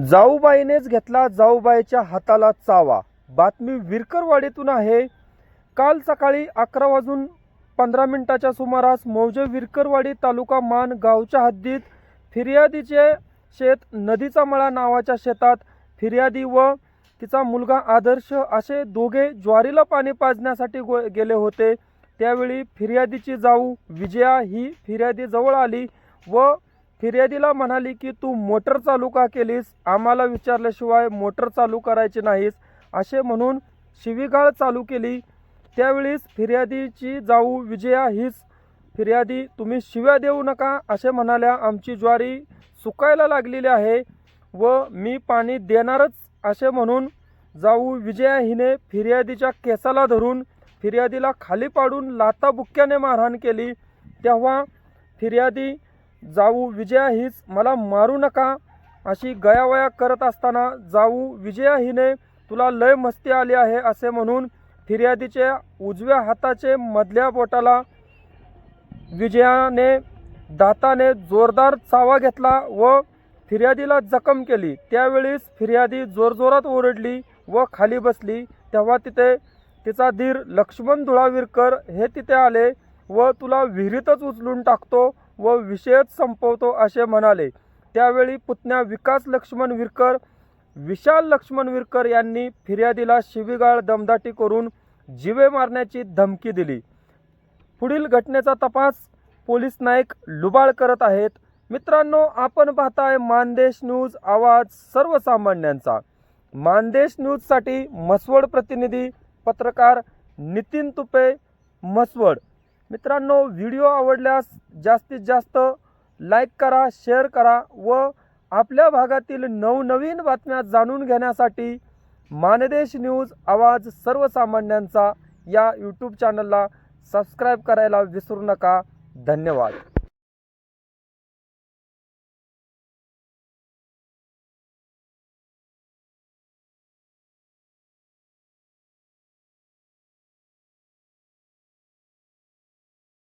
जाऊबाईनेच घेतला जाऊबाईच्या हाताला चावा. बातमी विरकरवाडीतून आहे. काल सकाळी अकरा वाजून पंधरा मिनिटाच्या सुमारास मौजे विरकरवाडी तालुका मान गावच्या हद्दीत फिर्यादीचे शेत नदीचा मळा नावाच्या शेतात फिर्यादी व तिचा मुलगा आदर्श असे दोघे ज्वारीला पाणी पाजण्यासाठी गो- गेले होते. त्यावेळी फिर्यादीची जाऊ विजया ही फिर्यादी जवळ आली व फिर्यादीला म्हणाली की तू मोटर चालू का केलीस? आम्हाला विचारल्याशिवाय मोटर चालू करायची नाहीस. असे म्हणून शिवीगाळ चालू केली. त्यावेळीस फिर्यादीची जाऊ विजया हीच फिर्यादी तुम्ही शिव्या देऊ नका असे म्हणाल्या. आमची ज्वारी सुकायला लागलेली आहे व मी पाणी देणारच असे म्हणून जाऊ विजया हिने फिर्यादीच्या केसाला धरून फिर्यादीला खाली पाडून लाताबुक्क्याने मारहाण केली. तेव्हा फिर्यादी जाऊ विजया हीच मला मारू नका अशी गयावया करत असताना जाऊ विजया हिने तुला लय मस्ती आली आहे असे म्हणून फिर्यादीच्या उजव्या हाताचे मधल्या बोटाला विजयाने दाताने जोरदार चावा घेतला व फिर्यादीला जखम केली. त्यावेळीस फिर्यादी जोरजोरात ओरडली व खाली बसली. तेव्हा तिथे तिचा धीर लक्ष्मण धुळावीरकर हे तिथे आले व तुला विहिरीतच उचलून टाकतो. व विषयच संपवतो असे म्हणाले. त्यावेळी पुतण्या विकास लक्ष्मण विरकर विशाल लक्ष्मण विरकर यांनी फिर्यादीला शिवीगाळ दमदाटी करून जिवे मारण्याची धमकी दिली. पुढील घटनेचा तपास पोलीस नाईक लुबाळ करत आहेत. मित्रांनो आपण पाहताय मानदेश न्यूज आवाज सर्वसामान्यांचा. मानदेश न्यूजसाठी मसवड प्रतिनिधी पत्रकार नितीन तुपे मसवड मित्रांनो व्हिडिओ आवडल्यास जास्तीत जास्त लाईक करा शेअर करा व आपल्या भागातील नवनवीन बातम्या जाणून घेण्यासाठी मानदेश न्यूज आवाज सर्वसामान्यांचा या यूट्यूब चॅनलला सबस्क्राईब करायला विसरू नका. धन्यवाद.